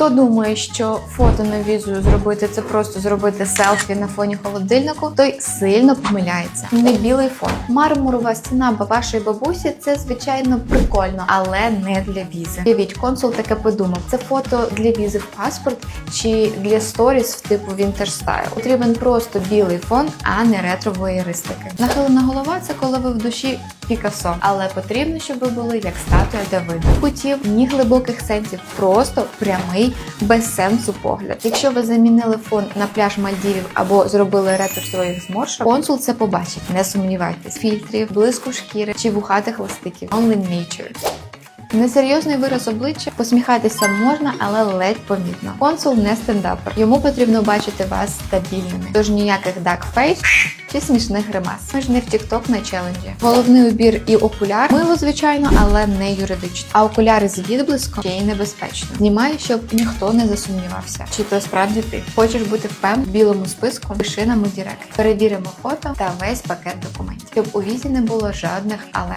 Хто думає, що фото на візу зробити це просто зробити селфі на фоні холодильнику, той сильно помиляється. Не білий фон. Мармурова стіна вашої бабусі це звичайно прикольно, але не для візи. Уявіть, консул таке подумав: це фото для візи в паспорт чи для сторіс в типу вінтаж стайл. Потрібен просто білий фон, а не ретро воєристики. Нахилена голова це коли ви в душі Пікассо, але потрібно, щоб ви були як статуя Давида. Кутів, ні глибоких сенсів, просто прямий, без сенсу погляд. Якщо ви замінили фон на пляж Мальдівів або зробили ретро своїх зморшок, консул це побачить. Не сумнівайтесь. Фільтрів, блиску шкіри чи вухатих ластиків. Only nature. Несерйозний вираз обличчя посміхатися можна, але ледь помітно. Консул не стендапер. Йому потрібно бачити вас стабільними. Тож ніяких dark face чи смішних гримас. Ми ж не в TikTok на челенджі. Головний убір і окуляр мило, звичайно, але не юридично. А окуляри з відблиском ще й небезпечно. Знімай, щоб ніхто не засумнівався. Чи то справді ти хочеш бути впевнений в білому списку? Пиши нам у Директ. Перевіримо фото та весь пакет документів, щоб у візі не було жодних але.